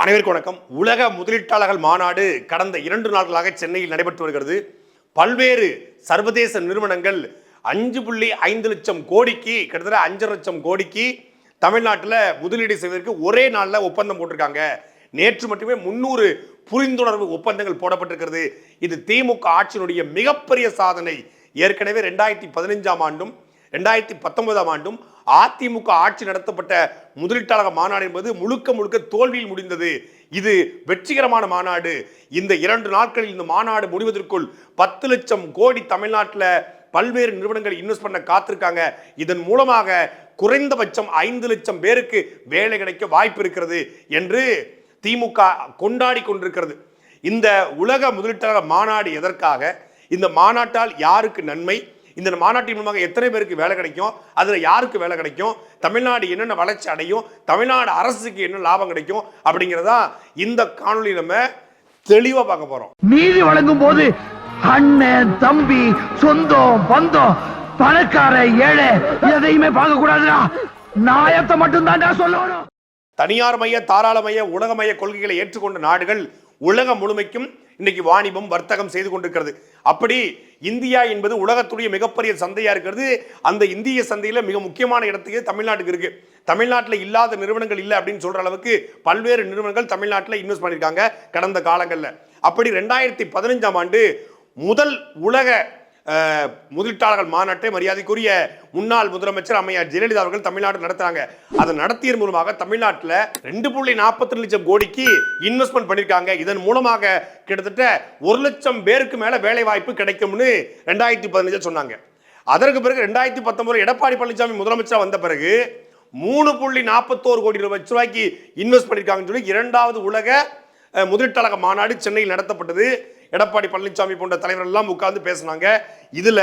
அனைவருக்கும் வணக்கம். உலக முதலீட்டாளர்கள் மாநாடு கடந்த இரண்டு நாட்களாக சென்னையில் நடைபெற்று வருகிறது. பல்வேறு சர்வதேச நிறுவனங்கள் அஞ்சு புள்ளி ஐந்து லட்சம் கோடிக்கு கிட்டத்தட்ட அஞ்சு லட்சம் கோடிக்கு தமிழ்நாட்டில் முதலீடு செய்வதற்கு ஒரே நாளில் ஒப்பந்தம் போட்டிருக்காங்க. நேற்று மட்டுமே முன்னூறு புரிந்துணர்வு ஒப்பந்தங்கள் போடப்பட்டிருக்கிறது. இது திமுக ஆட்சியினுடைய மிகப்பெரிய சாதனை. ஏற்கனவே ரெண்டாயிரத்தி பதினைஞ்சாம் ஆண்டும் ரெண்டாயிரத்தி பத்தொன்பதாம் ஆண்டும் அதிமுக ஆட்சி நடத்தப்பட்ட முதலீட்டாளர் மாநாடு என்பது முழுக்க முழுக்க தோல்வியில் முடிந்தது. இது வெற்றிகரமான மாநாடு. இந்த இரண்டு நாட்களில் இந்த மாநாடு முடிவதற்குள் பத்து லட்சம் கோடி தமிழ்நாட்டில் பல்வேறு நிறுவனங்கள் இன்வெஸ்ட் பண்ண காத்திருக்காங்க. இதன் மூலமாக குறைந்தபட்சம் ஐந்து லட்சம் பேருக்கு வேலை கிடைக்க வாய்ப்பு இருக்கிறது என்று திமுக கொண்டாடி கொண்டிருக்கிறது. இந்த உலக முதலீட்டாளர் மாநாடு எதற்காக? இந்த மாநாட்டால் யாருக்கு நன்மை? இந்த மாநாட்டின் மூலமாக எத்தனை பேருக்கு வேலை கிடைக்கும்? அதில் யாருக்கு வேலை கிடைக்கும்? தமிழ்நாடு என்னென்ன வளர்ச்சி அடையும்? தமிழ்நாடு அரசுக்கு என்ன லாபம் கிடைக்கும்? அப்படிங்கிறதா இந்த காணொளி நம்ம தெளிவாக பார்க்க போகிறோம் நீதி வழங்கும் போது அண்ணன் தம்பி சொந்தம் பந்தம் பணக்கார ஏழை எதையுமே பார்க்க கூடாதுடா. நாயத்தை மட்டும் தான்டா சொல்லணும். தனியார் மைய தாராளமய உலகமய கொள்கைகளை ஏற்றுக்கொண்ட நாடுகள் உலகம் முழுமைக்கும் இன்னைக்கு வாணிபம் வர்த்தகம் செய்து கொண்டிருக்கிறது. அப்படி இந்தியா என்பது உலகத்துடைய மிகப்பெரிய சந்தையாக இருக்கிறது. அந்த இந்திய சந்தையில் மிக முக்கியமான இடத்துக்கு தமிழ்நாட்டுக்கு இருக்குது தமிழ்நாட்டில் இல்லாத நிறுவனங்கள் இல்லை அப்படின்னு சொல்கிற அளவுக்கு பல்வேறு நிறுவனங்கள் தமிழ்நாட்டில் இன்வெஸ்ட் பண்ணியிருக்காங்க கடந்த காலங்களில். அப்படி ரெண்டாயிரத்தி பதினஞ்சாம் ஆண்டு முதல் உலக முதலீட்டாளர்கள் மாநாட்டை மரியாதைக்குரிய முன்னாள் முதலமைச்சர் அம்மையார் ஜெயலலிதா அவர்கள் தமிழ்நாடு நடத்துறாங்க. அதை நடத்தியதன் மூலமாக தமிழ்நாட்டில் ரெண்டு புள்ளி நாற்பத்தி லட்சம் கோடிக்கு இன்வெஸ்ட்மெண்ட் பண்ணியிருக்காங்க இதன் மூலமாக கிட்டத்தட்ட ஒரு லட்சம் பேருக்கு மேலே வேலை வாய்ப்பு கிடைக்கும்னு ரெண்டாயிரத்தி பதினஞ்சு சொன்னாங்க. அதற்கு பிறகு ரெண்டாயிரத்தி பத்தொன்பது எடப்பாடி பழனிசாமி முதலமைச்சர் வந்த பிறகு மூணு புள்ளி நாற்பத்தோரு கோடி ரூபாய் ரூபாய்க்கு இன்வெஸ்ட் பண்ணியிருக்காங்கன்னு சொல்லி இரண்டாவது உலக முதலீட்டாளர் மாநாடு சென்னையில் நடத்தப்பட்டது. எடப்பாடி பழனிசாமி போன்ற தலைவர் எல்லாம் உட்கார்ந்து பேசினாங்க. இதுல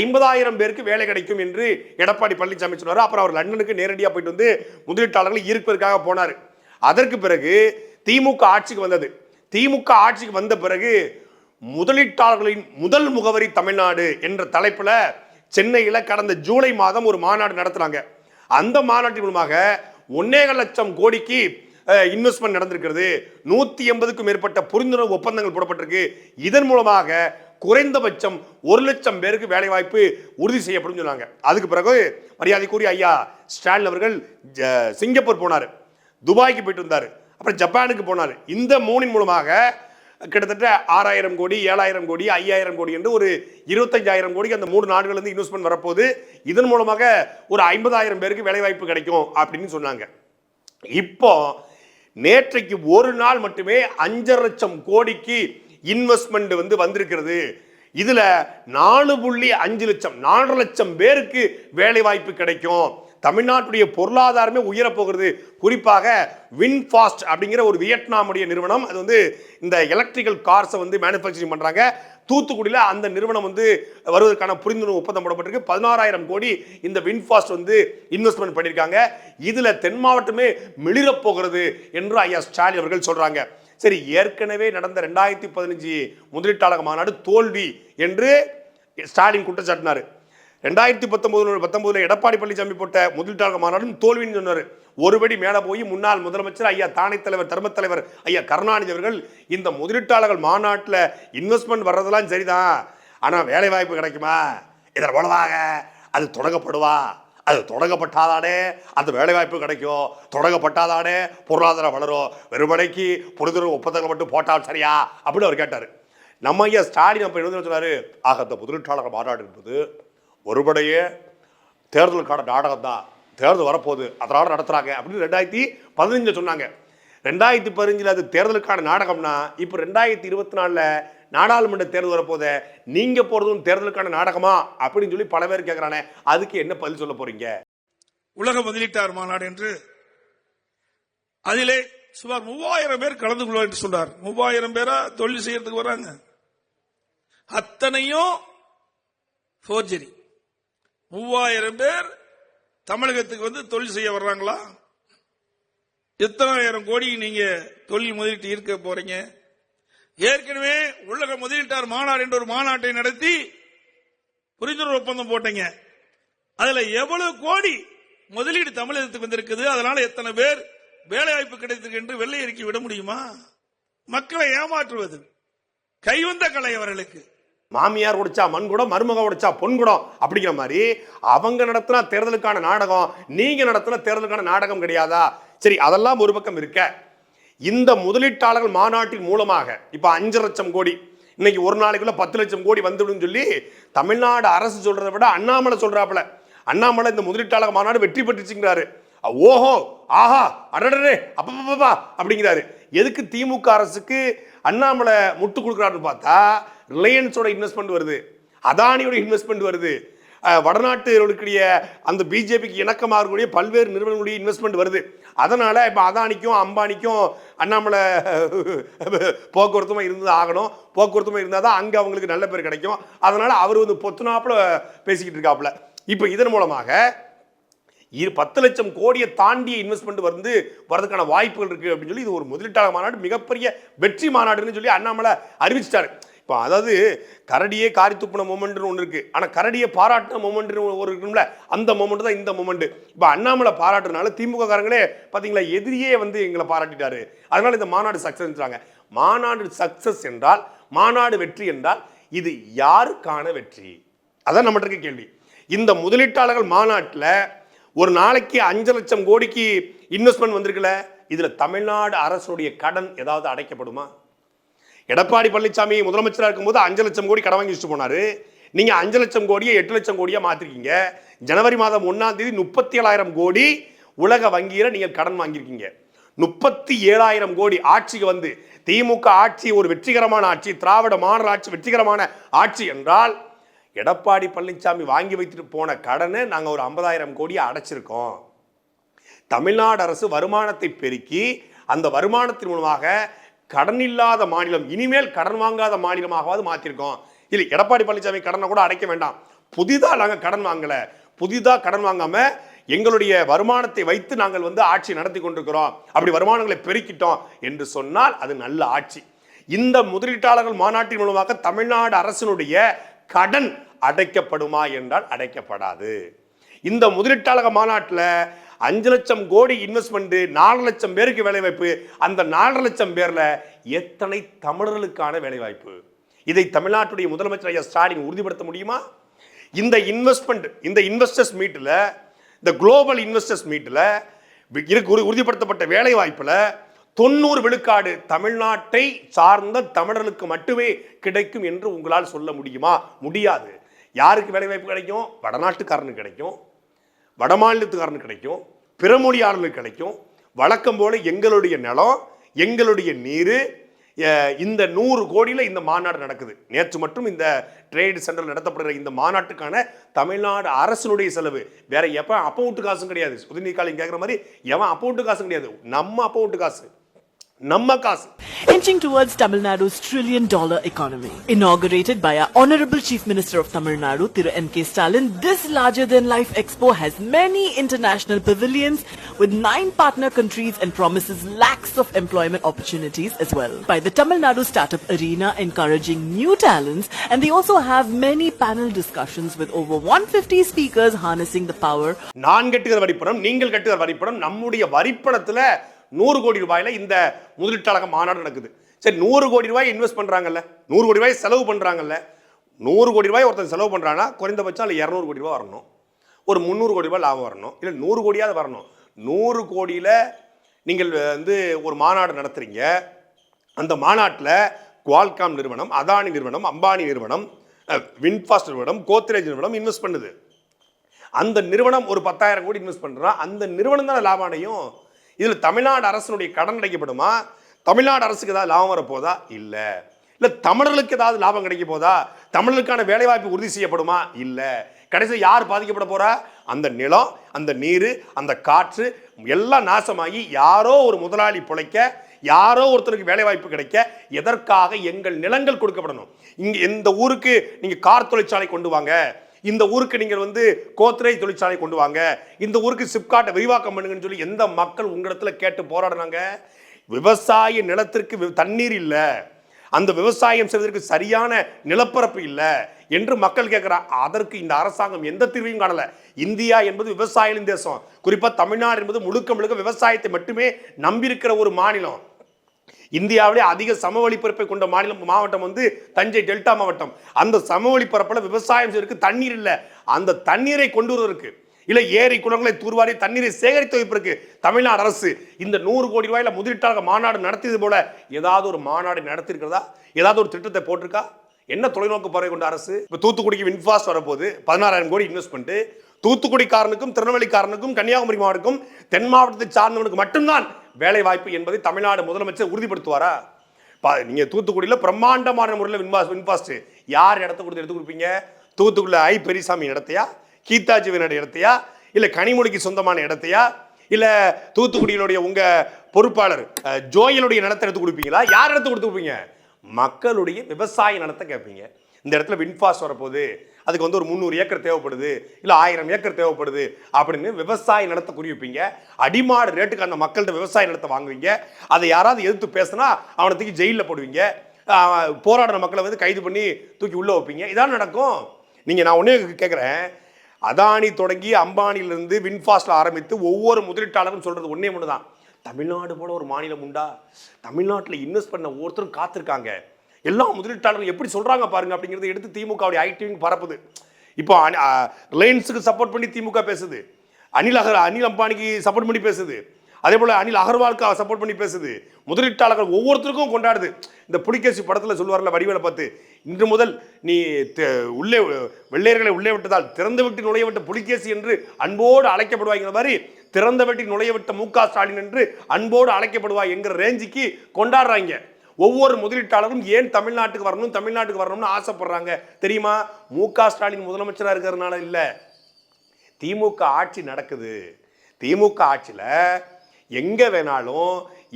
ஐம்பதாயிரம் பேருக்கு வேலை கிடைக்கும் என்று எடப்பாடி பழனிசாமி சொன்னார். அப்புறம் அவர் லண்டனுக்கு நேரடியாக போயிட்டு வந்து முதலீட்டாளர்கள் ஈர்ப்பதற்காக போனார். அதற்கு பிறகு திமுக ஆட்சிக்கு வந்தது. திமுக ஆட்சிக்கு வந்த பிறகு முதலீட்டாளர்களின் முதல் முகவரி தமிழ்நாடு என்ற தலைப்பில் சென்னையில் கடந்த ஜூலை மாதம் ஒரு மாநாடு நடத்துகிறாங்க அந்த மாநாட்டின் மூலமாக ஒன்னேக லட்சம் கோடிக்கு இன்வெஸ்ட்மெண்ட் நடந்திருக்கிறது. நூற்றி எண்பதுக்கும் மேற்பட்ட புரிந்துணர்வு ஒப்பந்தங்கள் போடப்பட்டிருக்கு. இதன் மூலமாக குறைந்தபட்சம் ஒரு லட்சம் பேருக்கு வேலை வாய்ப்பு உறுதி செய்யப்படும் சொன்னாங்க. அதுக்கு பிறகு மரியாதைக்குரிய ஐயா ஸ்டாலின் அவர்கள் ஜ- சிங்கப்பூர் போனார். துபாய்க்கு போயிட்டு வந்தார். அப்புறம் ஜப்பானுக்கு போனார். இந்த மூணின் மூலமாக கிட்டத்தட்ட ஆறாயிரம் கோடி ஏழாயிரம் கோடி ஐயாயிரம் கோடி என்று ஒரு இருபத்தஞ்சாயிரம் கோடி அந்த மூணு நாடுகள்லேருந்து இன்வெஸ்ட்மெண்ட் வரப்போகுது. இதன் மூலமாக ஒரு ஐம்பதாயிரம் பேருக்கு வேலைவாய்ப்பு கிடைக்கும் அப்படின்னு சொன்னாங்க. இப்போ நேற்றைக்கு ஒரு நாள் மட்டுமே அஞ்சரை லட்சம் கோடிக்கு இன்வெஸ்ட்மெண்ட் வந்து வந்திருக்கிறது. இதில் நாலு புள்ளி அஞ்சு லட்சம் நாலரை லட்சம் பேருக்கு வேலை வாய்ப்பு கிடைக்கும். தமிழ்நாட்டுடைய பொருளாதாரமே உயரப்போகிறது. குறிப்பாக வின்ஃபாஸ்ட் அப்படிங்கிற ஒரு வியட்நாமுடைய நிறுவனம் அது வந்து இந்த எலக்ட்ரிக்கல் கார்ஸை வந்து மேனுஃபேக்சரிங் பண்ணுறாங்க தூத்துக்குடியில் அந்த நிறுவனம் வந்து வருவதற்கான புரிந்துணர்வு ஒப்பந்தம் போடப்பட்டிருக்கு. பதினாறாயிரம் கோடி இந்த வின்ஃபாஸ்ட் வந்து இன்வெஸ்ட்மெண்ட் பண்ணியிருக்காங்க. இதில் தென் மாவட்டமே மிளிரப்போகிறது என்று ஐயா ஸ்டாலின் அவர்கள் சொல்கிறாங்க சரி ஏற்கனவே நடந்த ரெண்டாயிரத்தி பதினஞ்சு முதலீட்டாளர் மாநாடு தோல்வி என்று ஸ்டாலின் குற்றச்சாட்டினார். ரெண்டாயிரத்தி பத்தொன்பது பத்தொன்பதுல எடப்பாடி பழனிசாமி போட்ட முதலீட்டாளர் மாநாடும் தோல்வின்னு சொன்னார். ஒருபடி மேலே போய் முன்னாள் முதலமைச்சர் ஐயா தாணை தலைவர் தர்மத் தலைவர் ஐயா கருணாநிதி அவர்கள் இந்த முதலீட்டாளர்கள் மாநாட்டில் இன்வெஸ்ட்மெண்ட் வர்றதெல்லாம் சரிதான். ஆனால் வேலை வாய்ப்பு கிடைக்குமா? இதில் உழவாக அது தொடங்கப்படுவா? அது தொடங்கப்பட்டாதானே அந்த வேலைவாய்ப்பு கிடைக்கும். தொடங்கப்பட்டாதானே பொருளாதாரம் வளரும். வெறுமனைக்கு புரிதுணர்வு ஒப்பந்தங்கள் மட்டும் போட்டால் சரியா? அப்படின்னு அவர் கேட்டார். நம்ம ஐயா ஸ்டாலின் அப்போ எழுதுன்னு சொன்னார்? ஆக இந்த முதலீட்டாளர் மாநாடு என்பது ஒருபடையே தேர்தலுக்கான நாடகம் தான் தேர்தல் வரப்போகுது அதனால் நடத்துகிறாங்க அப்படின்னு ரெண்டாயிரத்தி பதினஞ்சில் சொன்னாங்க. ரெண்டாயிரத்தி பதினஞ்சில் அது தேர்தலுக்கான நாடகம்னா இப்போ ரெண்டாயிரத்தி இருபத்தி நாலில் நாடாளுமன்ற தேர்தல் வரப்போதே நீங்கள் போகிறதும் தேர்தலுக்கான நாடகமா? அப்படின்னு சொல்லி பல பேர் கேட்குறானே அதுக்கு என்ன பதில் சொல்ல போறீங்க? உலக முதலீட்டார் மாநாடு என்று அதிலே சுமார் மூவாயிரம் பேர் கலந்து கொள்வார் என்று சொன்னார். மூவாயிரம் பேரா தொழில் செய்யறதுக்கு வராங்க. அத்தனையும் ஃபோர்ஜரி மூவாயிரம் பேர் தமிழகத்துக்கு வந்து தொழில் செய்ய வர்றாங்களா? எத்தனாயிரம் கோடி நீங்க தொழில் முதலீட்டு ஈர்க்க போறீங்க? ஏற்கனவே உலக முதலீட்டார் மாநாடு என்ற ஒரு மாநாட்டை நடத்தி புரிந்துணர்வு ஒப்பந்தம் போட்டீங்க. அதுல எவ்வளவு கோடி முதலீடு தமிழகத்துக்கு வந்திருக்குது? அதனால எத்தனை பேர் வேலை வாய்ப்பு கிடைத்திருக்கு என்று வெள்ளை அறிக்கை விட முடியுமா? மக்களை ஏமாற்றுவது. கைவந்த கலை அவர்களுக்கு. மாமியார் உடைச்சா மண்குடம் மருமக உடைச்சா பொன்குடம் அப்படிங்கிற மாதிரி அவங்க நடத்தினா தேர்தலுக்கான நாடகம் நீங்கள் நடத்தின தேர்தலுக்கான நாடகம் கிடையாதா? சரி அதெல்லாம் ஒரு பக்கம் இருக்க. இந்த முதலீட்டாளர்கள் மாநாட்டின் மூலமாக இப்போ அஞ்சு லட்சம் கோடி இன்னைக்கு ஒரு நாளைக்குள்ள பத்து லட்சம் கோடி வந்துடும் சொல்லி தமிழ்நாடு அரசு சொல்றதை விட அண்ணாமலை சொல்றாப்புல. அண்ணாமலை இந்த முதலீட்டாளர் மாநாடு வெற்றி பெற்றுச்சுங்கிறாரு. ஓஹோ ஆஹா அடடரே அப்பப்பா அப்படிங்கிறாரு. எதுக்கு திமுக அரசுக்கு அண்ணாமலை முட்டு கொடுக்குறாருன்னு பார்த்தா ரிலையன்ஸோட இன்வெஸ்ட்மெண்ட் வருது. அதானியோட இன்வெஸ்ட்மெண்ட் வருது. வடநாட்டுக்கூடிய அந்த பிஜேபிக்கு இணக்கமாக இருக்கக்கூடிய பல்வேறு நிறுவனங்களுடைய இன்வெஸ்ட்மெண்ட் வருது. அதனால் இப்போ அதானிக்கும் அம்பானிக்கும் அண்ணாமலை போக்குவரத்துமா இருந்து ஆகணும். போக்குவரத்துமாக இருந்தால் தான் அங்கே அவங்களுக்கு நல்ல பேர் கிடைக்கும். அதனால் அவர் வந்து பொத்துனாப்பில் பேசிக்கிட்டு இருக்காப்புல. இப்போ இதன் மூலமாக இரு பத்து லட்சம் கோடியை தாண்டிய இன்வெஸ்ட்மெண்ட் வந்து வரதுக்கான வாய்ப்புகள் இருக்குது அப்படின்னு சொல்லி இது ஒரு முதலீட்டாளர் மாநாடு மிகப்பெரிய வெற்றி மாநாடுன்னு சொல்லி அண்ணாமலை அறிவிச்சிட்டாரு. இப்போ அதாவது கரடியே காரி துப்புன மூமெண்ட்னு ஒன்று இருக்குது ஆனால் கரடியை பாராட்டின மூமெண்ட்னு ஒரு இருக்கும்ல அந்த மூமெண்ட் தான் இந்த மூமெண்ட். இப்போ அண்ணாமலை பாராட்டுறதுனால திமுக காரங்களே பார்த்தீங்களா எதிரியே வந்து எங்களை பாராட்டிட்டாரு. அதனால் இந்த மாநாடு சக்ஸஸ்ன்றாங்க மாநாடு சக்ஸஸ் என்றால் மாநாடு வெற்றி என்றால் இது யாருக்கான வெற்றி? அதான் நம்மகிட்ட இருக்க கேள்வி. இந்த முதலீட்டாளர்கள் மாநாட்டில் ஒரு நாளைக்கு அஞ்சு லட்சம் கோடிக்கு இன்வெஸ்ட்மெண்ட் வந்திருக்குல்ல இதில் தமிழ்நாடு அரசுடைய கடன் ஏதாவது அடைக்கப்படுமா? எடப்பாடி பழனிசாமி முதலமைச்சராக இருக்கும்போது அஞ்சு லட்சம் கோடி கடன் வாங்கி வச்சுட்டு போனார். நீங்கள் அஞ்சு லட்சம் கோடியை எட்டு லட்சம் கோடியாக மாற்றிருக்கீங்க ஜனவரி மாதம் ஒன்றாம் தேதி முப்பத்தி ஏழாயிரம் கோடி உலக வங்கியில் நீங்கள் கடன் வாங்கியிருக்கீங்க. முப்பத்தி ஏழாயிரம் கோடி ஆட்சிக்கு வந்து திமுக ஆட்சி ஒரு வெற்றிகரமான ஆட்சி திராவிட மாநில ஆட்சி வெற்றிகரமான ஆட்சி என்றால் எடப்பாடி பழனிசாமி வாங்கி வைத்துட்டு போன கடனை நாங்கள் ஒரு ஐம்பதாயிரம் கோடியை அடைச்சிருக்கோம். தமிழ்நாடு அரசு வருமானத்தை பெருக்கி அந்த வருமானத்தின் மூலமாக கடன் இல்லாத மாநிலம் இனிமேல் கடன் வாங்காத மாநிலமாகவாது மாற்றிருக்கோம் இல்லை எடப்பாடி பழனிசாமி கடனை கூட அடைக்க வேண்டாம். புதிதாக நாங்கள் கடன் வாங்கலை. புதிதாக கடன் வாங்காமல் எங்களுடைய வருமானத்தை வைத்து நாங்கள் வந்து ஆட்சி நடத்தி கொண்டிருக்கிறோம். அப்படி வருமானங்களை பெருக்கிட்டோம் என்று சொன்னால் அது நல்ல ஆட்சி. இந்த முதலீட்டாளர்கள் மாநாட்டின் மூலமாக தமிழ்நாடு அரசினுடைய கடன் அடைக்கப்படுமா என்றால் அடைக்கப்படாது. இந்த முதலீட்டாளர் மாநாட்டில் அஞ்சு லட்சம் கோடி இன்வெஸ்ட்மெண்ட் நாலு லட்சம் பேருக்கு வேலைவாய்ப்பு. அந்த நாலரை லட்சம் பேரில் எத்தனை தமிழர்களுக்கான வேலைவாய்ப்பு? இதை தமிழ்நாட்டுடைய முதலமைச்சர் ஐயா ஸ்டாலின் உறுதிப்படுத்த முடியுமா? இந்த இன்வெஸ்ட்மெண்ட் இந்த இன்வெஸ்டர்ஸ் மீட்டில் இந்த குளோபல் இன்வெஸ்டர்ஸ் மீட்டில் இருக்கு உறு- உறுதிப்படுத்தப்பட்ட வேலைவாய்ப்பில் தொண்ணூறு விழுக்காடு தமிழ்நாட்டை சார்ந்த தமிழர்களுக்கு மட்டுமே கிடைக்கும் என்று உங்களால் சொல்ல முடியுமா? முடியாது. யாருக்கு வேலை வாய்ப்பு கிடைக்கும்? வடநாட்டுக்காரனுக்கு கிடைக்கும். வடமாநிலத்துக்காரனுக்கு கிடைக்கும் பிறமொழியாளனுக்கு கிடைக்கும். வழக்கம் போல் எங்களுடைய நிலம் எங்களுடைய நீர் இந்த நூறு கோடியில் இந்த மாநாடு நடக்குது. நேற்று மட்டும் இந்த ட்ரேடு சென்டரில் நடத்தப்படுகிற இந்த மாநாட்டுக்கான தமிழ்நாடு அரசினுடைய செலவு. வேற எப்போ? அப்போ காசும் கிடையாது. உதயநிதி காலிங் கேட்குற மாதிரி எவன் அப்போ காசும் கிடையாது. நம்ம அப்போ விட்டு காசு. நம்ம காசு Inching towards Tamil Nadu's trillion dollar economy. Inaugurated by our Honorable Chief Minister of Tamil Nadu, Thiru M.K. Stalin, this larger than life expo has many international pavilions with nine partner countries and promises lakhs of employment opportunities as well. By the Tamil Nadu Startup Arena encouraging new talents and they also have many panel discussions with over 150 speakers harnessing the power நான் கட்டுகிற வரிப்பணம் நீங்கள் கட்டுகிற வரிப்பணம் நம்முடைய வரிப்பணத்துல நூறு கோடி ரூபாயில இந்த முதலீட்டாளக மாநாடு நடக்குது. சரி நூறு கோடி ரூபாய் இன்வெஸ்ட் பண்ணுறாங்கல்ல நூறு கோடி ரூபாய் செலவு பண்ணுறாங்கல்ல நூறு கோடி ரூபாய் ஒருத்தன் செலவு பண்ணுறான்னா குறைந்தபட்சம் அதில் இரநூறு கோடி ரூபாய் வரணும். ஒரு முந்நூறு கோடி ரூபாய் லாபம் வரணும். இல்லை நூறு கோடியாவது வரணும். நூறு கோடியில நீங்கள் வந்து ஒரு மாநாடு நடத்துகிறீங்க அந்த மாநாட்டில் குவால்காம் நிறுவனம் அதானி நிறுவனம் அம்பானி நிறுவனம் வின்ஃபாஸ்ட் நிறுவனம் கோத்ரேஜ் நிறுவனம் இன்வெஸ்ட் பண்ணுது. அந்த நிறுவனம் ஒரு பத்தாயிரம் கோடி இன்வெஸ்ட் பண்ணுறான் அந்த நிறுவனம் தானே லாபம் அடையும். இதில் தமிழ்நாடு அரசினுடைய கடன் அடைக்கப்படுமா தமிழ்நாடு அரசுக்கு ஏதாவது லாபம் வரப்போதா? இல்லை. இல்லை தமிழர்களுக்கு ஏதாவது லாபம் கிடைக்க போதா? தமிழர்களுக்கான வேலைவாய்ப்பு உறுதி செய்யப்படுமா? இல்லை. கடைசியில் யார் பாதிக்கப்பட போகிறா அந்த நிலம் அந்த நீர் அந்த காற்று எல்லாம் நாசமாகி யாரோ ஒரு முதலாளி பிழைக்க யாரோ ஒருத்தருக்கு வேலைவாய்ப்பு கிடைக்க எதற்காக எங்கள் நிலங்கள் கொடுக்கப்படணும்? இங்கே எந்த ஊருக்கு நீங்கள் கார் தொழிற்சாலை கொண்டு வாங்க. இந்த ஊருக்கு நீங்கள் வந்து கோத்ரேஜ் தொழிற்சாலை கொண்டு வாங்க. இந்த ஊருக்கு சிப்காட்டை விரிவாக்கம் பண்ணுங்கன்னு சொல்லி எந்த மக்கள் உங்களிடத்தில் கேட்டு போராடினாங்க? விவசாய நிலத்திற்கு தண்ணீர் இல்லை. அந்த விவசாயம் செய்வதற்கு சரியான நிலப்பரப்பு இல்லை என்று மக்கள் கேட்கிறார் அதற்கு இந்த அரசாங்கம் எந்த தீர்வையும் காணல. இந்தியா என்பது விவசாயிகளின் தேசம். குறிப்பாக தமிழ்நாடு என்பது முழுக்க முழுக்க விவசாயத்தை மட்டுமே நம்பியிருக்கிற ஒரு மாநிலம். இந்தியாவிலே அதிக சமவெளி பரப்பை கொண்ட மாநிலம் மாவட்டம் வந்து தஞ்சை டெல்டா மாவட்டம். அந்த சமவெளி பரப்பில் விவசாயம் செய்வதற்கு தண்ணீர் இல்லை. அந்த தண்ணீரை கொண்டு வருவதற்கு இல்லை ஏரி குளங்களை தூர்வாரி தண்ணீரை சேகரித்து வைப்பதற்கு தமிழ்நாடு அரசு இந்த நூறு கோடி ரூபாயில் முதலீட்டாக மாநாடு நடத்தியது போல ஏதாவது ஒரு மாநாடு நடத்திருக்கிறதா ஏதாவது ஒரு திட்டத்தை போட்டிருக்கா? என்ன தொலைநோக்கு பார்வை கொண்ட அரசு? இப்போ தூத்துக்குடிக்கு வின்ஃபாஸ்ட் வரப்போகுது. பதினாறாயிரம் கோடி இன்வெஸ்ட்மெண்ட்டு தூத்துக்குடிக்காரனுக்கும் திருநெல்வேலிக்காரனுக்கும் கன்னியாகுமரி மாவட்டத்துக்கும் தென் மாவட்டத்தை சார்ந்தவனுக்கு மட்டும்தான் வேலைவாய்ப்பு என்பதை தமிழ்நாடு முதலமைச்சர் உறுதிப்படுத்துவாரா? பா- நீங்கள் தூத்துக்குடியில் பிரம்மாண்டமான முறையில் வின்பாஸ் வின்பாஸ்ட் யார் இடத்த கொடுத்து எடுத்து கொடுப்பீங்க? தூத்துக்குடியில் ஐ பெரியசாமி இடத்தையா கீதாஜீவனோட இடத்தையா? இல்லை கனிமொழிக்கு சொந்தமான இடத்தையா? இல்லை தூத்துக்குடியினுடைய உங்கள் பொறுப்பாளர் அஹ், ஜோயலுடைய நிலத்தை எடுத்து கொடுப்பீங்களா? யார் இடத்த கொடுத்து கொடுப்பீங்க? மக்களுடைய விவசாய நிலத்தை கேட்பீங்க. இந்த இடத்துல வின்பாஸ் வரப்போகுது. அதுக்கு வந்து ஒரு முந்நூறு ஏக்கர் தேவைப்படுது. இல்லை ஆயிரம் ஏக்கர் தேவைப்படுது அப்படின்னு விவசாய நிலத்தை குறிவிப்பீங்க. அடிமாடு ரேட்டுக்கு அந்த மக்கள்கிட்ட விவசாய நிலத்தை வாங்குவீங்க. அதை யாராவது எதிர்த்து பேசினா அவனை தூக்கி ஜெயிலில் போடுவீங்க. போராடின மக்களை வந்து கைது பண்ணி தூக்கி உள்ளே வைப்பீங்க. இதான் நடக்கும். நீங்கள் நான் ஒன்றே கேட்குறேன் அதானி தொடங்கி அம்பானிலிருந்து வின்ஃபாஸ்ட்டில் ஆரம்பித்து ஒவ்வொரு முதலீட்டாளரும் சொல்கிறது ஒன்றே ஒன்று தான் தமிழ்நாடு போல ஒரு மாநிலம் உண்டா? தமிழ்நாட்டில் இன்வெஸ்ட் பண்ண ஒவ்வொருத்தரும் காத்திருக்காங்க. எல்லா முதலீட்டாளர்கள் எப்படி சொல்கிறாங்க பாருங்க அப்படிங்கிறத எடுத்து திமுகவுடைய ஐடிவிங் பரப்புது. இப்போ ரிலையன்ஸுக்கு சப்போர்ட் பண்ணி திமுக பேசுது. அனில் அகர் அனில் அம்பானிக்கு சப்போர்ட் பண்ணி பேசுது. அதே போல் அனில் அகர்வாலுக்கு சப்போர்ட் பண்ணி பேசுது. முதலீட்டாளர்கள் ஒவ்வொருத்தருக்கும் கொண்டாடுது. இந்த புலிகேசி படத்தில் சொல்லுவார்ல வடிவேலை பார்த்து இன்று முதல் நீ தெ- உள்ளே வெள்ளையர்களை உள்ளே விட்டதால் திறந்து விட்டு நுழைய விட்ட புலிகேசி என்று அன்போடு அழைக்கப்படுவாய்ங்கிற மாதிரி திறந்த வெட்டி நுழைய விட்ட மு ஸ்டாலின் என்று அன்போடு அழைக்கப்படுவாய் என்கிற ரேஞ்சுக்கு கொண்டாடுறாங்க ஒவ்வொரு முதலீட்டாளரும் ஏன் தமிழ்நாட்டுக்கு வரணும் தமிழ்நாட்டுக்கு வரணும்னு ஆசைப்படுறாங்க? தெரியுமா? மு க ஸ்டாலின் முதலமைச்சராக இருக்கிறதுனால இல்லை. திமுக ஆட்சி நடக்குது. திமுக ஆட்சியில் எங்கே வேணாலும்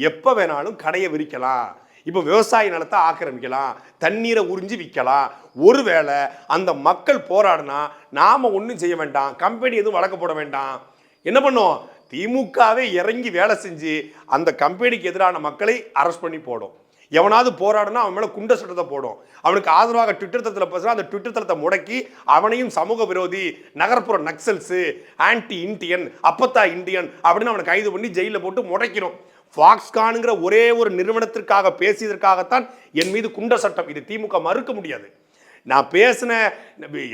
எப்போ வேணாலும் கடையை விரிக்கலாம். இப்போ விவசாய நிலத்தை ஆக்கிரமிக்கலாம். தண்ணீரை உறிஞ்சி விற்கலாம் ஒருவேளை அந்த மக்கள் போராடினா நாம் ஒன்றும் செய்ய வேண்டாம். கம்பெனி எதுவும் வழக்க போட வேண்டாம். என்ன பண்ணும்? திமுகவே இறங்கி வேலை செஞ்சு அந்த கம்பெனிக்கு எதிரான மக்களை அரெஸ்ட் பண்ணி போடும். எவனாவது போராடினா அவன் மேலே குண்ட சட்டத்தை போடும். அவனுக்கு ஆதரவாக ட்விட்டர் தளத்தில் பேசுனா அந்த ட்விட்டர் தளத்தை முடக்கி அவனையும் சமூக விரோதி நகர்ப்புற நக்சல்ஸு ஆன்டி இந்தியன் அப்பத்தா இந்தியன் அப்படின்னு அவனை கைது பண்ணி ஜெயிலில் போட்டு முடக்கிடும். ஃபாக்ஸ்கானுங்கிற ஒரே ஒரு நிறுவனத்திற்காக பேசியதற்காகத்தான் என் மீது குண்ட சட்டம். இது திமுக மறுக்க முடியாது. நான் பேசின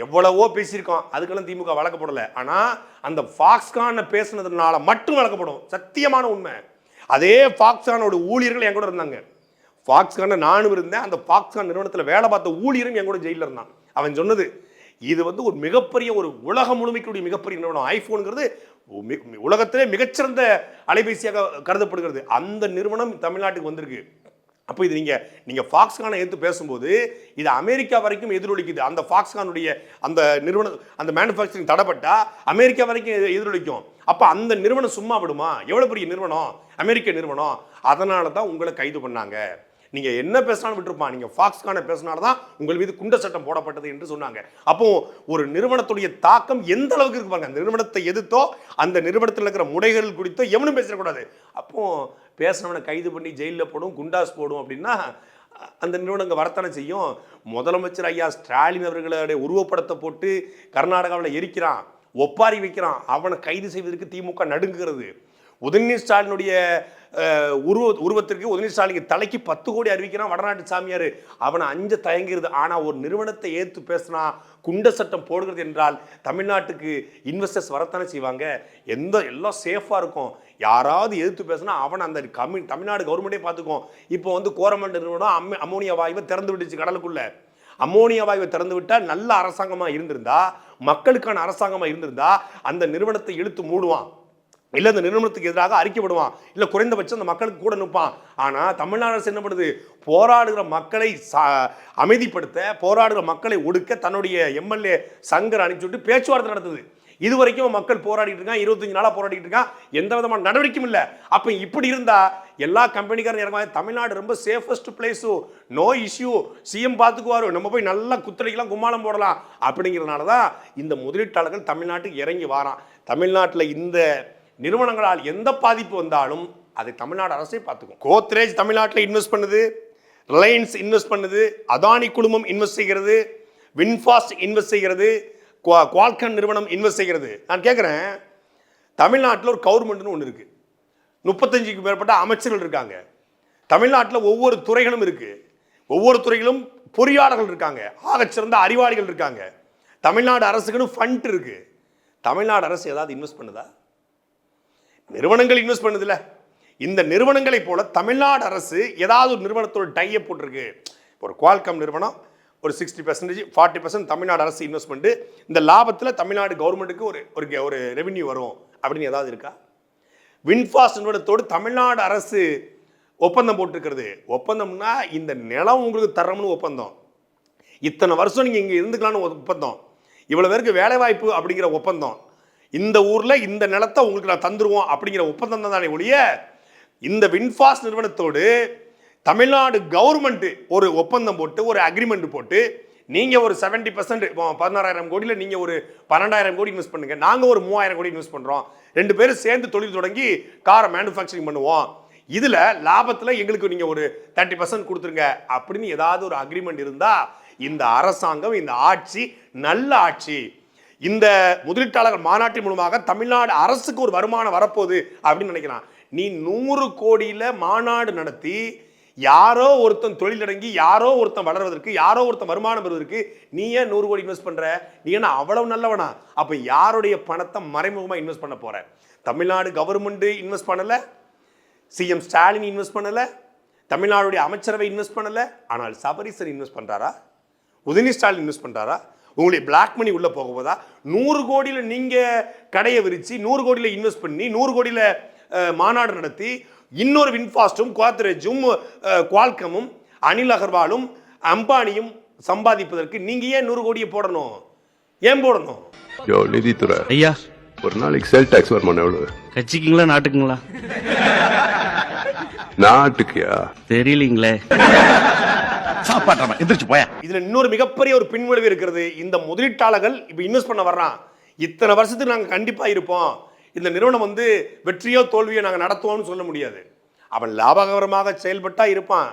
எவ்வளவோ பேசியிருக்கோம். அதுக்கெல்லாம் திமுக வழக்கு போடலை. ஆனால் அந்த ஃபாக்ஸ்கானை பேசுனதுனால மட்டும் வழக்கப்படும் சத்தியமான உண்மை. அதே ஃபாக்ஸ்கானோட ஊழியர்கள் என் கூட இருந்தாங்க. ஃபாக்ஸ்கான நானும் இருந்தேன். அந்த ஃபாக்ஸ்கான் நிறுவனத்தில் வேலை பார்த்த ஊழியரும் என் கூட ஜெயிலில் இருந்தான். அவன் சொன்னது இது வந்து ஒரு மிகப்பெரிய ஒரு உலகம் முழுமைக்குடைய மிகப்பெரிய நிறுவனம். ஐஃபோனுங்கிறது உலகத்திலே மிகச்சிறந்த அலைபேசியாக கருதப்படுகிறது. அந்த நிறுவனம் தமிழ்நாட்டுக்கு வந்திருக்கு. அப்போ இது நீங்கள் நீங்கள் ஃபாக்ஸ்கானை எடுத்து பேசும்போது இது அமெரிக்கா வரைக்கும் எதிரொலிக்குது. அந்த ஃபாக்ஸ்கானுடைய அந்த நிறுவனம் அந்த மேனுஃபேக்சரிங் தடைப்பட்டால் அமெரிக்கா வரைக்கும் எதிரொலிக்கும். அப்போ அந்த நிறுவனம் சும்மா விடுமா? எவ்வளோ பெரிய நிறுவனம்? அமெரிக்க நிறுவனம். அதனால தான் உங்களை கைது பண்ணாங்க. நீங்கள் என்ன பேசினாலும் விட்டுருப்பான் நீங்கள் ஃபாக்ஸ்கான பேசினால தான் உங்கள் மீது குண்ட சட்டம் போடப்பட்டது என்று சொன்னாங்க. அப்போ ஒரு நிறுவனத்துடைய தாக்கம் எந்த அளவுக்கு இருக்கு பாருங்க. அந்த நிறுவனத்தை எதிர்த்தோ அந்த நிறுவனத்தில் இருக்கிற முறைகள் குறித்தோ எவனும் பேசக்கூடாது அப்போ பேசினவனை கைது பண்ணி ஜெயிலில் போடும் குண்டாஸ் போடும் அப்படின்னா அந்த நிறுவனங்க வரத்தானே செய்யும். முதலமைச்சர் ஐயா ஸ்டாலின் அவர்களுடைய உருவப்படத்தை போட்டு கர்நாடகாவில் எரிக்கிறான் ஒப்பாரி வைக்கிறான். அவனை கைது செய்வதற்கு திமுக நடுங்குகிறது. உதயநிதி ஸ்டாலினுடைய உருவ உருவத்திற்கு உதயநிதி ஸ்டாலின் தலைக்கு பத்து கோடி அறிவிக்கிறான் வடநாட்டு சாமியார். அவனை அஞ்ச தயங்குகிறது. ஆனால் ஒரு நிறுவனத்தை ஏற்று பேசினா குண்ட சட்டம் போடுகிறது என்றால் தமிழ்நாட்டுக்கு இன்வெஸ்டர்ஸ் வரத்தானே செய்வாங்க? எந்த எல்லாம் சேஃபாக இருக்கும். யாராவது எதிர்த்து பேசினா அவன் அந்த கம்மி தமிழ்நாடு கவர்மெண்ட்டே பார்த்துக்கும் இப்போ வந்து கோரமண்ட் நிறுவனம் அம்ம அமோனியா வாயுவை திறந்து விட்டுச்சு கடலுக்குள்ளே. அம்மோனியா வாயுவை திறந்து விட்டால் நல்ல அரசாங்கமாக இருந்திருந்தா மக்களுக்கான அரசாங்கமாக இருந்திருந்தா அந்த நிறுவனத்தை இழுத்து மூடுவான். இல்லை அந்த நிறுவனத்துக்கு எதிராக அறிக்கைப்படுவான் இல்லை குறைந்தபட்சம் அந்த மக்களுக்கு கூட நிற்பான். ஆனால் தமிழ்நாடு அரசு என்ன பண்ணுது? போராடுகிற மக்களை சா- அமைதிப்படுத்த போராடுகிற மக்களை ஒடுக்க தன்னுடைய எம்எல்ஏ சங்கர் அனுப்பிச்சு விட்டு பேச்சுவார்த்தை நடத்துது. இது வரைக்கும் மக்கள் போராடிட்டு இருக்கான் இருபத்தஞ்சு நாளாக போராடிட்டு இருக்கான் எந்த விதமான நடவடிக்கையும் இல்லை. அப்போ இப்படி இருந்தால் எல்லா கம்பெனிக்காரன் இறங்குவாங்க தமிழ்நாடு ரொம்ப சேஃபஸ்ட் பிளேஸோ நோ இஷ்யூ சிஎம் பார்த்துக்குவாரு நம்ம போய் நல்லா குத்தரைக்கெல்லாம் கும்மாளம் போடலாம். அப்படிங்கிறதுனால தான் இந்த முதலீட்டாளர்கள் தமிழ்நாட்டுக்கு இறங்கி வாரான். தமிழ்நாட்டில் இந்த நிறுவனங்களால் எந்த பாதிப்பு வந்தாலும் அதை தமிழ்நாடு அரசே பார்த்துக்கும். கோத்ரேஜ் தமிழ்நாட்டில் இன்வெஸ்ட் பண்ணுது ரிலையன்ஸ் இன்வெஸ்ட் பண்ணுது அதானி குழுமம் இன்வெஸ்ட் செய்கிறது வின்ஃபாஸ்ட் இன்வெஸ்ட் செய்கிறது குவா- குவால்கன் நிறுவனம் இன்வெஸ்ட் செய்கிறது. நான் கேட்குறேன் தமிழ்நாட்டில் ஒரு கவர்மெண்ட்னு ஒன்று இருக்குது முப்பத்தஞ்சுக்கு மேற்பட்ட அமைச்சர்கள் இருக்காங்க. தமிழ்நாட்டில் ஒவ்வொரு துறைகளும் இருக்குது ஒவ்வொரு துறையிலும் பொறியாளர்கள் இருக்காங்க. ஆகச்சிறந்த அறிவாளிகள் இருக்காங்க. தமிழ்நாடு அரசுக்குன்னு ஃபண்ட் இருக்குது தமிழ்நாடு அரசு ஏதாவது இன்வெஸ்ட் பண்ணுதா? நிறுவனங்கள் இன்வெஸ்ட் பண்ணுதுல இந்த நிறுவனங்களைப் போல தமிழ்நாடு அரசு ஏதாவது ஒரு நிறுவனத்தோட டையை போட்டிருக்கு. ஒரு குவால்காம் நிறுவனம் ஒரு sixty percentage forty percent Tamil Nadu அரசு இன்வெஸ்ட் பண்ணிட்டு இந்த லாபத்தில் தமிழ்நாடு கவர்மெண்ட்டுக்கு ஒரு ஒரு ஒரு ரெவென்யூ வரும். அப்படின்னு ஏதாவது இருக்கா? வின்ஃபாஸ்ட் நிறுவனத்தோடு தமிழ்நாடு அரசு ஒப்பந்தம் போட்டிருக்கிறது. ஒப்பந்தம்னா இந்த நிலம் உங்களுக்கு தரம்னு ஒப்பந்தம். இத்தனை வருஷம் நீங்கள் இங்கே இருந்துக்கலாம்னு ஒரு ஒப்பந்தம். இவ்வளோ பேருக்கு வேலைவாய்ப்பு அப்படிங்கிற ஒப்பந்தம். இந்த ஊரில் இந்த நிலத்தை உங்களுக்கு நான் தந்துருவோம் அப்படிங்கிற ஒப்பந்தம் தான் தானே ஒழிய இந்த வின்ஃபாஸ்ட் நிறுவனத்தோடு தமிழ்நாடு கவர்மெண்ட் ஒரு ஒப்பந்தம் போட்டு ஒரு அக்ரிமெண்ட் போட்டு நீங்கள் ஒரு செவன்ட்டி பர்சன்ட் பதினாறாயிரம் கோடியில் நீங்கள் ஒரு பன்னெண்டாயிரம் கோடி இன்வெஸ்ட் பண்ணுங்கள் நாங்கள் ஒரு மூவாயிரம் கோடி இன்வெஸ்ட் பண்ணுறோம் ரெண்டு பேரும் சேர்ந்து தொழில் தொடங்கி காரை மேனுஃபேக்சரிங் பண்ணுவோம். இதில் லாபத்தில் எங்களுக்கு நீங்கள் ஒரு தேர்ட்டி பர்சன்ட் கொடுத்துருங்க அப்படின்னு ஏதாவது ஒரு அக்ரிமெண்ட் இருந்தால் இந்த அரசாங்கம் இந்த ஆட்சி நல்ல ஆட்சி. இந்த முதலீட்டாளர்கள் மாநாட்டின் மூலமாக தமிழ்நாடு அரசுக்கு ஒரு வருமானம் வரப்போகுது அப்படின்னு நினைக்கிறான். நீ நூறு கோடியில் மாநாடு நடத்தி யாரோ ஒருத்தன் தொழிலடங்கி யாரோ ஒருத்தன் வளர்வதற்கு யாரோ ஒருத்தன் வருமானம் பெறுவதற்கு நீ ஏன் நூறு கோடி இன்வெஸ்ட் பண்ற? நீ என்ன அவ்வளவு நல்லவனா? அப்ப யாருடைய பணத்தை மறைமுகமாக இன்வெஸ்ட் பண்ண போற? தமிழ்நாடு கவர்மெண்ட் இன்வெஸ்ட் பண்ணல. சிஎம் ஸ்டாலின் இன்வெஸ்ட் பண்ணல. தமிழ்நாடுடைய அமைச்சரவை இன்வெஸ்ட் பண்ணல. ஆனால் சபரீசர் இன்வெஸ்ட் பண்றாரா? உதயநிதி ஸ்டாலின் இன்வெஸ்ட் பண்றாரா? உங்களுடைய பிளாக் மணி உள்ள போக போதா? நூறு கோடியில நீங்க கடையை விரிச்சு நூறு கோடியில இன்வெஸ்ட் பண்ணி நூறு கோடியில மாநாடு நடத்தி இன்னொரு வின்ஃபாஸ்டும் குவாத்ரேஜும் அஹ், குவால்கமும் அனில் அகர்வாலும் அம்பானியும் சம்பாதிப்பதற்கு நீங்க ஏன் நூறு கோடியை போடணும்? ஏன் போடணும்? யோ நிதித்துறை. ஐயா. ஒரு நாளைக்கு செல் டாக்ஸ் வருமானம் எவ்வளவு? கட்சிக்குங்களா நாட்டுக்குங்களா? நாட்டுக்கியா? தெரியலீங்களே. சாப்பாட்டாம எந்திரிச்சு போயா. இதுல இன்னொரு மிகப்பெரிய ஒரு பின்விளைவு இருக்கிறது. இந்த முதலீட்டாளர்கள் இப்ப இன்வெஸ்ட் பண்ண வர்றான். இத்தனை வருஷத்துக்கு நாங்க கண்டிப்பா இருப்போம். இந்த நிறுவனம் வந்து வெற்றியோ தோல்வியோ நாங்க நடத்துவோம்னு சொல்ல முடியாது. அவன் லாபகரமாக செயல்பட்டா இருப்பான்.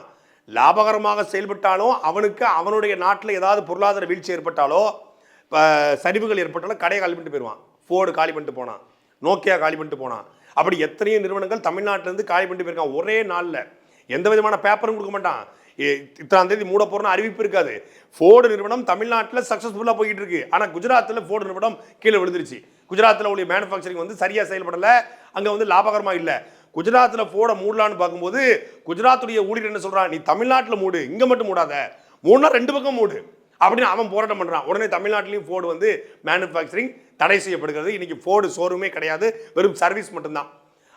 லாபகரமாக செயல்பட்டாலும் அவனுக்கு அவனுடைய நாட்டில் ஏதாவது பொருளாதார வீழ்ச்சி ஏற்பட்டாலோ சரிவுகள் ஏற்பட்டாலோ கடையை காலி பண்ணிட்டு போயிடுவான் ஃபோர்டு காலி பண்ணிட்டு போனான். நோக்கியா காலி பண்ணிட்டு போனான். அப்படி எத்தனையோ நிறுவனங்கள் தமிழ்நாட்டிலேருந்து காலி பண்ணிட்டு போயிருக்கான் ஒரே நாளில். எந்த விதமான பேப்பரும் கொடுக்க மாட்டான். இத்தனாம் தேதி மூட போறோம்னு அறிவிப்பு இருக்காது. ஃபோர்டு நிறுவனம் தமிழ்நாட்டில் சக்ஸஸ்ஃபுல்லாக போயிட்டு இருக்கு ஆனால் குஜராத்தில் ஃபோர்டு நிறுவனம் கீழே விழுந்துருச்சு. குஜராத்தில் உள்ள மேனுஃபேக்சரிங் வந்து சரியாக செயல்படலை. அங்கே வந்து லாபகரமாக இல்லை. குஜராத்தில் ஃபோர்டை மூடலான்னு பார்க்கும்போது குஜராத்துடைய ஊழியர் என்ன சொல்கிறான் நீ தமிழ்நாட்டில் மூடு. இங்கே மட்டும் மூடாத. மூணுனா ரெண்டு பக்கம் மூடு. அப்படின்னு அவன் போராட்டம் பண்ணுறான் உடனே தமிழ்நாட்டிலையும் ஃபோர்டு வந்து மேனுஃபேக்சரிங் தடை செய்யப்படுகிறது. இன்றைக்கி ஃபோர்டு ஷோரூமே கிடையாது. வெறும் சர்வீஸ் மட்டும்தான்.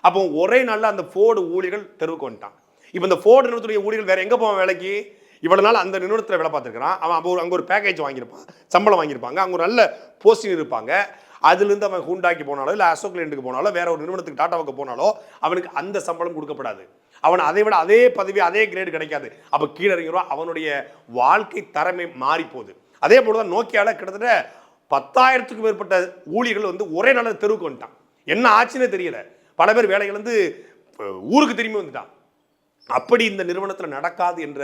அப்போ ஒரே நாளில் அந்த ஃபோர்டு ஊழியர்கள் தெருவுக்கு வந்துட்டான். இப்போ இந்த ஃபோர்டு நிறுவனத்துடைய ஊழியர்கள் வேறு எங்கே போவான் வேலைக்கு? இவ்வளோ நாள் அந்த நிறுவனத்தில் வேலை பார்த்துருக்கிறான். அவன் அப்போ ஒரு- அங்கே ஒரு பேக்கேஜ் வாங்கியிருப்பான். சம்பளம் வாங்கியிருப்பாங்க. அங்கே ஒரு நல்ல போஸ்டிங் இருப்பாங்க. அதுலேருந்து அவன் ஹூண்டாக்கி போனாலோ இல்லை அசோக் லேண்டுக்கு போனாலோ வேற ஒரு நிறுவனத்துக்கு டாட்டாவுக்கு போனாலோ அவனுக்கு அந்த சம்பளம் கொடுக்கப்படாது. அவன் அதை விட அதே பதவி அதே கிரேடு கிடைக்காது. அப்போ கீழே அவனுடைய வாழ்க்கை தரமே மாறி போகுது அதே போல தான் நோக்கியால கிட்டத்தட்ட பத்தாயிரத்துக்கும் மேற்பட்ட ஊழியர்கள் வந்து ஒரே நாளில் தெருவுக்கு வந்துட்டான். என்ன ஆச்சுன்னே தெரியல. பல பேர் வேலைகள் வந்து ஊருக்கு திரும்பி வந்துட்டான். அப்படி இந்த நிறுவனத்தில் நடக்காது என்ற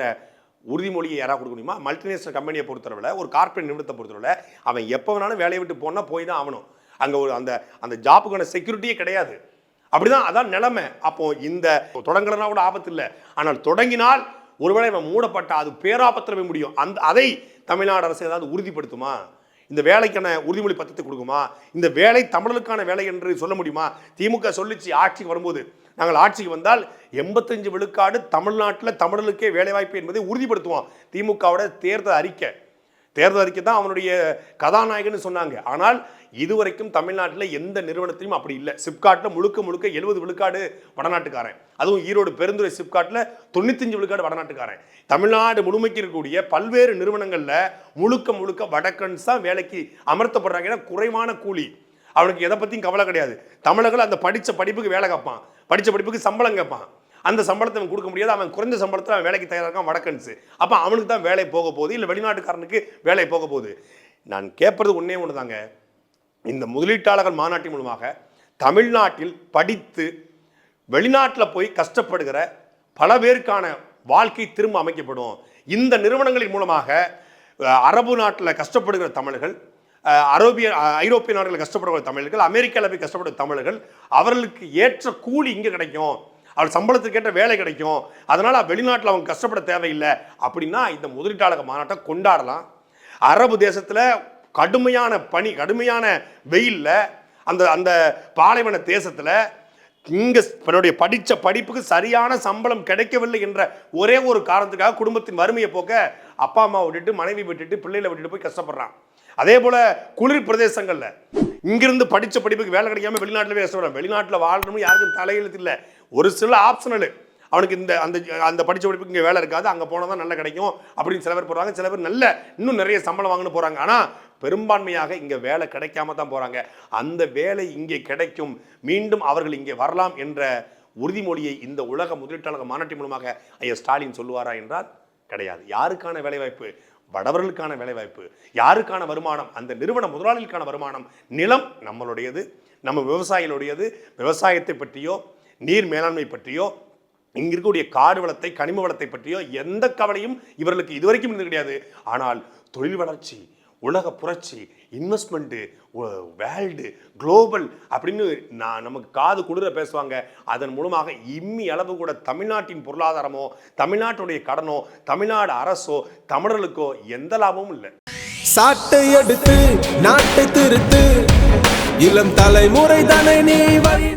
உறுதிமொழியை யாராவது கொடுக்க முடியுமா? மல்டிநேஷனல் கம்பெனியை பொறுத்தளவில் ஒரு கார்ப்பரேட் நிறுவனத்தை பொறுத்தளவில் அவன் எப்போ வேணாலும் வேலையை விட்டு போனால் போய் தான் ஆகணும். அங்கே ஒரு அந்த அந்த ஜாப்புக்கான செக்யூரிட்டியே கிடையாது. அப்படிதான் அதான் நிலைமை. அப்போ இந்த தொடங்கலனா கூட ஆபத்து இல்லை. ஆனால் தொடங்கினால் ஒருவேளை இவன் மூடப்பட்ட அது பேராபத்திரமே முடியும். அந்த அதை தமிழ்நாடு அரசு ஏதாவது உறுதிப்படுத்துமா? இந்த வேலைக்கான உறுதிமொழி பத்திரத்தை கொடுக்குமா? இந்த வேலை தமிழர்களுக்கான வேலை என்று சொல்ல முடியுமா? திமுக சொல்லிச்சு ஆட்சிக்கு வரும்போது. நாங்கள் ஆட்சிக்கு வந்தால் எண்பத்தஞ்சு விழுக்காடு தமிழ்நாட்டில் தமிழர்களுக்கே வேலைவாய்ப்பு என்பதை உறுதிப்படுத்துவோம். திமுகவோட தேர்தல் அறிக்கை. தேர்தல் அறிக்கை தான் அவனுடைய கதாநாயகன்னு சொன்னாங்க. ஆனால் இதுவரைக்கும் தமிழ்நாட்டில் எந்த நிறுவனத்திலும் அப்படி இல்லை. சிப்காட்டில் முழுக்க முழுக்க எழுபது விழுக்காடு வடநாட்டுக்காரன். அதுவும் ஈரோடு பெருந்துறை சிப்காட்டில் தொண்ணூத்தஞ்சு விழுக்காடு வடநாட்டுக்காரன். தமிழ்நாடு முழுமைக்கு இருக்கக்கூடிய பல்வேறு நிறுவனங்களில் முழுக்க முழுக்க வடக்கன்ஸ் தான் வேலைக்கு அமர்த்தப்படுறாங்க. ஏன்னா குறைவான கூலி. அவனுக்கு எதை பற்றியும் கவலை கிடையாது. தமிழர்கள் அந்த படித்த படிப்புக்கு வேலை கேட்பான் படித்த படிப்புக்கு சம்பளம் கேட்பான். அந்த சம்பளத்தை அவன் கொடுக்க முடியாது. அவன் குறைஞ்ச சம்பளத்தில் அவன் வேலைக்கு தயாராக இருக்கான் வடக்கன்ஸு. அப்போ அவனுக்கு தான் வேலை போக போகுது. இல்லை வெளிநாட்டுக்காரனுக்கு வேலை போக போகுது. நான் கேட்பது ஒன்றே ஒன்று தாங்க இந்த முதலீட்டாளர்கள் மாநாட்டின் மூலமாக தமிழ்நாட்டில் படித்து வெளிநாட்டில் போய் கஷ்டப்படுகிற பல பேருக்கான வாழ்க்கை திரும்ப அமைக்கப்படும். இந்த நிறுவனங்களின் மூலமாக அரபு நாட்டில் கஷ்டப்படுகிற தமிழர்கள் அஹ், அரேபிய ஐரோப்பிய நாடுகளில் கஷ்டப்படுகிற தமிழர்கள் அமெரிக்காவில் போய் கஷ்டப்படுகிற தமிழர்கள் அவர்களுக்கு ஏற்ற கூலி இங்கே கிடைக்கும். அவர் சம்பளத்துக்கு ஏற்ற வேலை கிடைக்கும். அதனால் வெளிநாட்டில் அவங்க கஷ்டப்பட தேவையில்லை. அப்படின்னா இந்த முதலீட்டாளர் மாநாட்டை கொண்டாடலாம். அரபு தேசத்தில் கடுமையான பனி கடுமையான வெயிலில் அந்த அந்த பாலைவன தேசத்தில் இங்கே தன்னுடைய படித்த படிப்புக்கு சரியான சம்பளம் கிடைக்கவில்லை என்ற ஒரே ஒரு காரணத்துக்காக குடும்பத்தின் வறுமையை போக்க அப்பா அம்மா விட்டுட்டு மனைவி விட்டுட்டு பிள்ளைகளை விட்டுட்டு போய் கஷ்டப்படுறான். அதே போல் குளிர் பிரதேசங்களில் இங்கிருந்து படித்த படிப்புக்கு வேலை கிடைக்காம வெளிநாட்டில் போய் கஷ்டப்படுறான் வாழணும்னு யாருக்கும் தலையெழுத்து இல்லை. ஒரு சில ஆப்ஷனல் அவனுக்கு இந்த அந்த அந்த படித்த படிப்புக்கு இங்கே வேலை இருக்காது. அங்கே போனால் தான் நல்லா கிடைக்கும் அப்படின்னு சில பேர் போகிறாங்க சில பேர் நல்ல இன்னும் நிறைய சம்பளம் வாங்கன்னு போகிறாங்க ஆனால் பெரும்பான்மையாக இங்கே வேலை கிடைக்காம தான் போகிறாங்க அந்த வேலை இங்கே கிடைக்கும். மீண்டும் அவர்கள் இங்கே வரலாம் என்ற உறுதிமொழியை இந்த உலக முதலீட்டாளர் மாநாட்டின் மூலமாக ஐயா ஸ்டாலின் சொல்லுவாரா என்றால் கிடையாது. யாருக்கான வேலைவாய்ப்பு? வடவர்களுக்கான வேலைவாய்ப்பு. யாருக்கான வருமானம்? அந்த நிறுவன முதலாளிகளுக்கான வருமானம். நிலம் நம்மளுடையது நம்ம விவசாயிகளுடையது விவசாயத்தை பற்றியோ நீர் மேலாண்மை பற்றியோ இங்கே இருக்கக்கூடிய காடு வளத்தை கனிம வளத்தை பற்றியோ எந்த கவலையும் இவர்களுக்கு இதுவரைக்கும் இருந்தது கிடையாது. ஆனால் தொழில் வளர்ச்சி உலக புரட்சி இன்வெஸ்ட்மெண்ட்டு வேர்ல்டு குளோபல் அப்படின்னு நான் நமக்கு காது குளிர பேசுவாங்க. அதன் மூலமாக இம்மி அளவு கூட தமிழ்நாட்டின் பொருளாதாரமோ தமிழ்நாட்டுடைய கடனோ தமிழ்நாடு அரசோ தமிழர்களுக்கோ எந்த லாபமும் இல்லை. சாட்டை எடுத்து நாட்டை திருத்து. இளம் தலைமுறை தானே நீ வழி